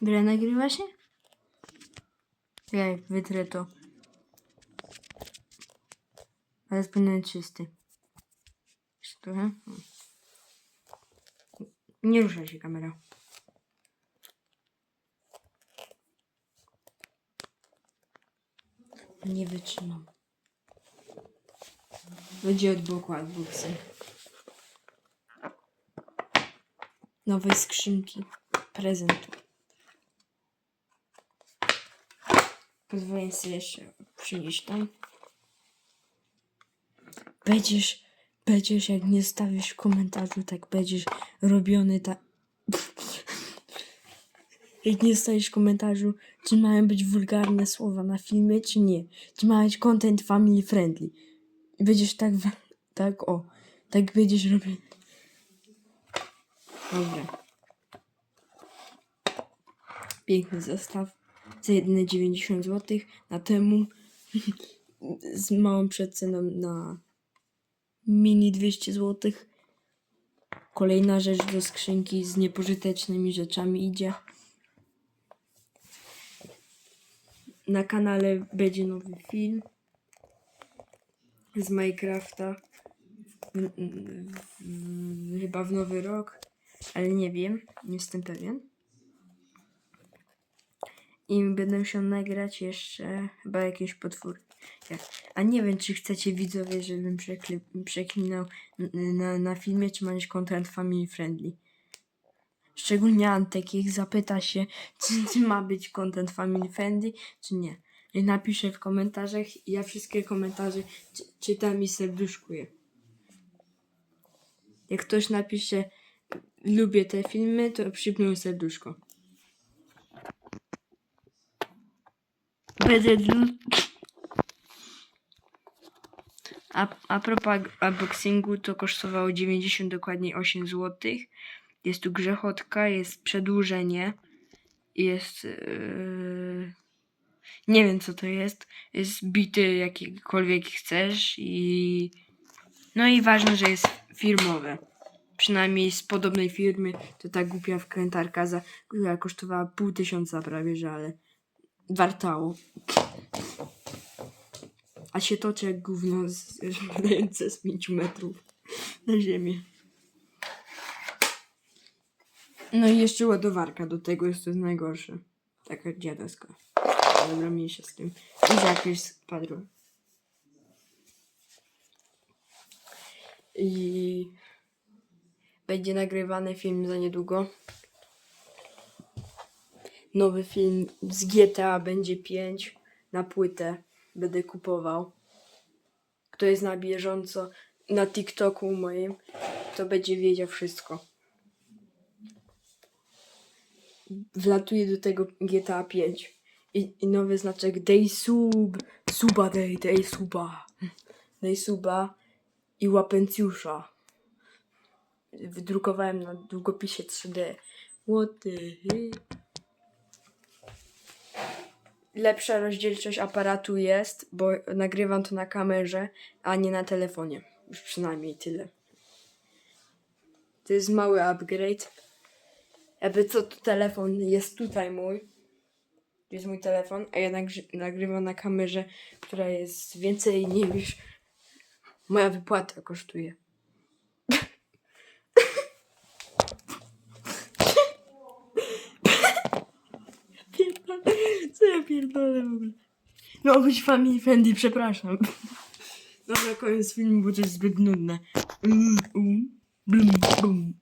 Byle nagrywa się? Ja wytrę to. Ale być czysty. Jeszcze trochę? O. Nie rusza się kamera. Nie wytrzymam. Będzie od boku unboxing. Nowe skrzynki. Prezentu. Pozwolę sobie jeszcze przynieść tam. Będziesz, będziesz jak nie stawisz komentarzu, tak będziesz robiony tak. Jak nie stawisz komentarzu, czy mają być wulgarne słowa na filmie, czy nie. Czy ma być content family friendly. I będziesz tak, tak o, tak będziesz robił. Dobra. Piękny zestaw za jedyne 90 zł na temu z małą przeceną na mini 200 zł. Kolejna rzecz do skrzynki z niepożytecznymi rzeczami idzie. Na kanale będzie nowy film z Minecrafta. W- w- w- Chyba w nowy rok, ale nie wiem, nie jestem pewien. I będę musiał nagrać jeszcze chyba jakieś potwór. Jak- A nie wiem, czy chcecie widzowie, żebym przekli- przeklinał na, na filmie, czy ma być content family friendly. Szczególnie Antek, jak zapyta się, czy, czy ma być content family friendly, czy nie. I napiszę w komentarzach i ja wszystkie komentarze czy, czytam i serduszkuję. Jak ktoś napisze, lubię te filmy, to przypnę serduszko. Dl- a, a propos unboxingu, to kosztowało 90 dokładnie 8 zł. Jest tu grzechotka, jest przedłużenie. Jest. Yy... Nie wiem co to jest. Jest bity jakikolwiek chcesz i. No i ważne, że jest firmowe. Przynajmniej z podobnej firmy. To ta głupia wkrętarka, za, która kosztowała pół tysiąca prawie, że ale wartało. A się toczy jak gówno z, spadające z 5 metrów na ziemię. No i jeszcze ładowarka do tego jest to jest najgorsze. Taka dziadowska. Dobra, mniejsza z tym. I zakres spadł. I będzie nagrywany film za niedługo. Nowy film z GTA będzie 5 na płytę. Będę kupował. Kto jest na bieżąco na TikToku moim, to będzie wiedział wszystko. Wlatuje do tego GTA 5. I, i nowy znaczek Day Sub. Suba Day, Day Suba. Day Suba i łapencjusza. Wydrukowałem na długopisie 3D. What the heck? Lepsza rozdzielczość aparatu jest, bo nagrywam to na kamerze, a nie na telefonie. Już przynajmniej tyle. To jest mały upgrade. Jakby co, to telefon jest tutaj mój. Jest mój telefon, a ja nagrzy- nagrywam na kamerze, która jest więcej niż moja wypłata kosztuje. pierdolę. Co ja pierdolę w ogóle? No być family friendly, przepraszam. Dobra, koniec filmu, bo to jest zbyt nudne. Mm, um, blum, bum.